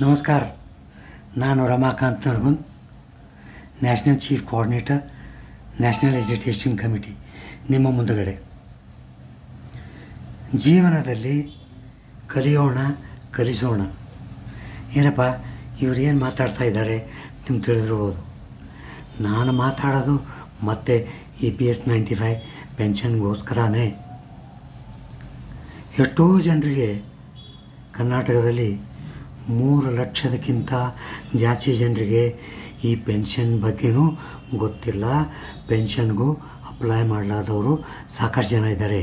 ನಮಸ್ಕಾರ. ನಾನು Ramakant Nargun national chief coordinator, national education committee, ನಿಮ್ಮ ಮುಂದುಗಡೆ. ಜೀವನದಲ್ಲಿ ಕಲಿಯೋಣ, ಕಲಿಸೋಣ. ಏನಪ್ಪ, ಇವ್ರು ಏನು ಮಾತಾಡ್ತಾ ಇದ್ದಾರೆ? ನಿಮ್ಗೆ ತಿಳಿದಿರ್ಬೋದು. ನಾನು ಮಾತಾಡೋದು ಮತ್ತೆ E P S ninety five ಪೆನ್ಷನ್ಗೋಸ್ಕರನೇ. ಎಷ್ಟೋ ಜನರಿಗೆ ಕರ್ನಾಟಕದಲ್ಲಿ ಮೂರು ಲಕ್ಷದಕ್ಕಿಂತ ಜಾಸ್ತಿ ಜನರಿಗೆ ಈ ಪೆನ್ಷನ್ ಬಗ್ಗೆನೂ ಗೊತ್ತಿಲ್ಲ. ಪೆನ್ಷನ್ಗೂ ಅಪ್ಲೈ ಮಾಡಲಾದವರು ಸಾಕಷ್ಟು ಜನ ಇದ್ದಾರೆ.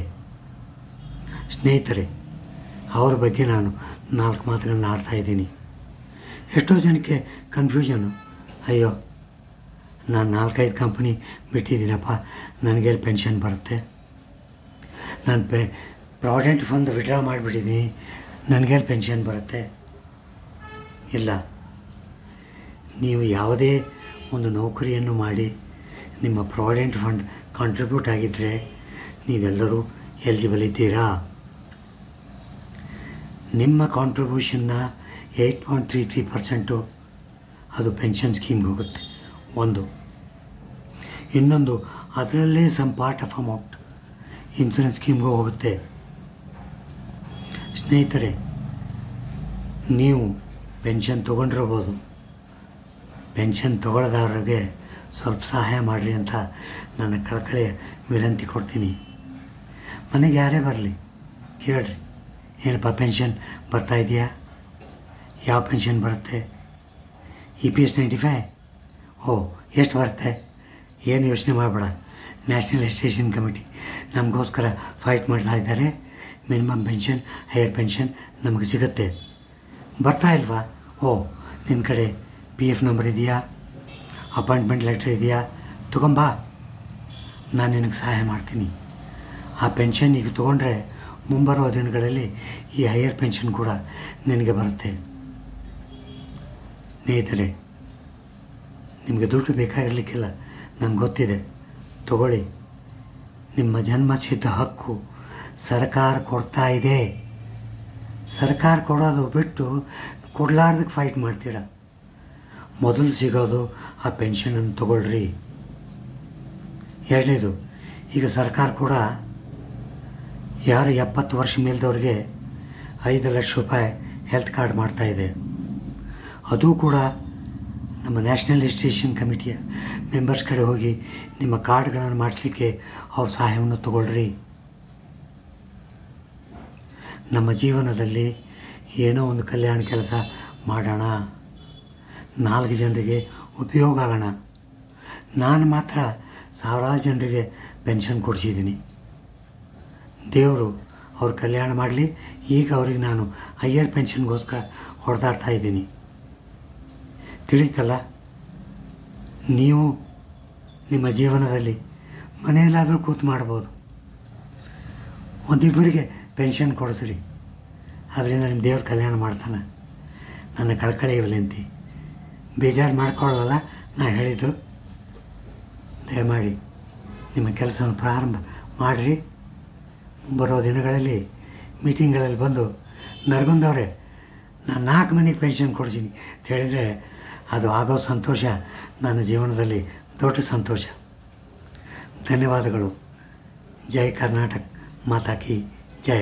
ಸ್ನೇಹಿತರೆ, ಅವ್ರ ಬಗ್ಗೆ ನಾನು ನಾಲ್ಕು ಮಾತುಗಳನ್ನ ಆಡ್ತಾ ಇದ್ದೀನಿ. ಎಷ್ಟೋ ಜನಕ್ಕೆ ಕನ್ಫ್ಯೂಷನು ಅಯ್ಯೋ, ನಾನು ನಾಲ್ಕೈದು ಕಂಪ್ನಿ ಬಿಟ್ಟಿದ್ದೀನಪ್ಪ, ನನಗೆ ಪೆನ್ಷನ್ ಬರುತ್ತೆ? ನಾನು ಪೆ ಪ್ರಾವಿಡೆಂಟ್ ಫಂಡ್ ವಿಡ್ರಾ ಮಾಡಿಬಿಟ್ಟಿದ್ದೀನಿ, ನನಗೆ ಪೆನ್ಷನ್ ಬರುತ್ತೆ? ಇಲ್ಲ. ನೀವು ಯಾವುದೇ ಒಂದು ನೌಕರಿಯನ್ನು ಮಾಡಿ, ನಿಮ್ಮ ಪ್ರಾವಿಡೆಂಟ್ ಫಂಡ್ ಕಾಂಟ್ರಿಬ್ಯೂಟ್ ಆಗಿದ್ದರೆ ನೀವೆಲ್ಲರೂ ಎಲಿಜಿಬಲ್ ಇದ್ದೀರಾ? ನಿಮ್ಮ ಕಾಂಟ್ರಿಬ್ಯೂಷನ್ನ eight point three three percent ಅದು ಪೆನ್ಷನ್ ಸ್ಕೀಮ್ಗೆ ಹೋಗುತ್ತೆ. ಒಂದು. ಇನ್ನೊಂದು, ಅದರಲ್ಲೇ some part of amount insurance ಸ್ಕೀಮ್ಗೆ ಹೋಗುತ್ತೆ. ಸ್ನೇಹಿತರೆ, ನೀವು ಪೆನ್ಷನ್ ತೊಗೊಂಡಿರ್ಬೋದು. ಪೆನ್ಷನ್ ತೊಗೊಳ್ದವ್ರಿಗೆ ಸ್ವಲ್ಪ ಸಹಾಯ ಮಾಡಿರಿ ಅಂತ ನನ್ನ ಕಳಕಳಿ ವಿನಂತಿ ಕೊಡ್ತೀನಿ. ಮನೆಗೆ ಯಾರೇ ಬರಲಿ, ಕೇಳ್ರಿ. ಏನಪ್ಪ ಪೆನ್ಷನ್ ಬರ್ತಾ ಇದೆಯಾ? ಯಾವ ಪೆನ್ಷನ್ ಬರುತ್ತೆ? E P S ninety five ಓ, ಎಷ್ಟು ಬರುತ್ತೆ? ಏನು ಯೋಚನೆ ಮಾಡಬೇಡ. ನ್ಯಾಷನಲ್ ಎಜುಕೇಷನ್ ಕಮಿಟಿ ನಮಗೋಸ್ಕರ ಫೈಟ್ ಮಾಡ್ತಾ ಇದ್ದಾರೆ. ಮಿನಿಮಮ್ ಪೆನ್ಷನ್, ಹೈಯರ್ ಪೆನ್ಷನ್ ನಮಗೆ ಸಿಗುತ್ತೆ. ಬರ್ತಾ ಇಲ್ವಾ? ಓ ನಿನ್ನ ಕಡೆ ಪಿ ಎಫ್ ನಂಬರ್ ಇದೆಯಾ? ಅಪಾಯಿಂಟ್ಮೆಂಟ್ ಲೆಟ್ರ್ ಇದೆಯಾ? ತೊಗೊಂಬಾ. ನಾನು ನಿನಗೆ ಸಹಾಯ ಮಾಡ್ತೀನಿ. ಆ ಪೆನ್ಷನ್ ಈಗ ತೊಗೊಂಡ್ರೆ ಮುಂಬರುವ ದಿನಗಳಲ್ಲಿ ಈ ಹೈಯರ್ ಪೆನ್ಷನ್ ಕೂಡ ನಿನಗೆ ಬರುತ್ತೆ. ಸ್ನೇಹಿತರೆ, ನಿಮಗೆ ದುಡ್ಡು ಬೇಕಾಗಿರಲಿಕ್ಕಿಲ್ಲ, ನಂಗೆ ಗೊತ್ತಿದೆ. ತಗೊಳ್ಳಿ. ನಿಮ್ಮ ಜನ್ಮಸಿದ್ಧ ಹಕ್ಕು ಸರ್ಕಾರ ಕೊಡ್ತಾ ಇದೆ. ಸರ್ಕಾರ ಕೊಡೋದು ಬಿಟ್ಟು ಕೊಡಲಾರ್ದಕ್ಕೆ ಫೈಟ್ ಮಾಡ್ತೀರ? ಮೊದಲು ಸಿಗೋದು ಆ ಪೆನ್ಷನನ್ನು ತಗೊಳ್ರಿ. ಎರಡನೇದು, ಈಗ ಸರ್ಕಾರ ಕೂಡ ಯಾರು ಎಪ್ಪತ್ತು ವರ್ಷ ಮೇಲ್ದವ್ರಿಗೆ ಐದು ಲಕ್ಷ ರೂಪಾಯಿ ಹೆಲ್ತ್ ಕಾರ್ಡ್ ಮಾಡ್ತಾ ಇದೆ. ಅದು ಕೂಡ ನಮ್ಮ ನ್ಯಾಷನಲ್ ರಿಜಿಸ್ಟ್ರೇಷನ್ ಕಮಿಟಿಯ ಮೆಂಬರ್ಸ್ ಕಡೆ ಹೋಗಿ ನಿಮ್ಮ ಕಾರ್ಡ್ಗಳನ್ನು ಮಾಡಿಸ್ಲಿಕ್ಕೆ ಅವ್ರ ಸಹಾಯವನ್ನು ತಗೊಳ್ರಿ. ನಮ್ಮ ಜೀವನದಲ್ಲಿ ಏನೋ ಒಂದು ಕಲ್ಯಾಣ ಕೆಲಸ ಮಾಡೋಣ. ನಾಲ್ಕು ಜನರಿಗೆ ಉಪಯೋಗ ಆಗೋಣ. ನಾನು ಮಾತ್ರ ಸಾವಿರಾರು ಜನರಿಗೆ ಪೆನ್ಷನ್ ಕೊಡಿಸಿದ್ದೀನಿ. ದೇವರು ಅವ್ರ ಕಲ್ಯಾಣ ಮಾಡಲಿ. ಈಗ ಅವ್ರಿಗೆ ನಾನು ಹೈಯರ್ ಪೆನ್ಷನ್ಗೋಸ್ಕರ ಹೊಡೆದಾಡ್ತಾ ಇದ್ದೀನಿ. ತಿಳಿತಲ್ಲ? ನೀವು ನಿಮ್ಮ ಜೀವನದಲ್ಲಿ ಮನೆಯಲ್ಲಾದರೂ ಕೂತು ಮಾಡ್ಬೋದು. ಒಂದಿಬ್ಬರಿಗೆ ಪೆನ್ಷನ್ ಕೊಡಿಸ್ರಿ. ಅದರಿಂದ ನಿಮ್ಮ ದೇವ್ರ ಕಲ್ಯಾಣ ಮಾಡ್ತಾನೆ. ನನ್ನ ಕಳ್ಕಳಿ ವಿನಂತಿ ಬೇಜಾರು ಮಾಡ್ಕೊಳ್ಳಲ್ಲ ನಾನು ಹೇಳಿದ್ದು. ದಯಮಾಡಿ ನಿಮ್ಮ ಕೆಲಸವನ್ನು ಪ್ರಾರಂಭ ಮಾಡಿರಿ. ಬರೋ ದಿನಗಳಲ್ಲಿ, ಮೀಟಿಂಗ್ಗಳಲ್ಲಿ ಬಂದು ನರಗುಂದವ್ರೆ ನಾನು ನಾಲ್ಕು ಮನೆಗೆ ಪೆನ್ಷನ್ ಕೊಡ್ತೀನಿ ಅಂತ ಹೇಳಿದರೆ ಅದು ಆಗೋ ಸಂತೋಷ, ನನ್ನ ಜೀವನದಲ್ಲಿ ದೊಡ್ಡ ಸಂತೋಷ. ಧನ್ಯವಾದಗಳು. ಜೈ ಕರ್ನಾಟಕ ಮಾತಾಕಿ ಜೈ.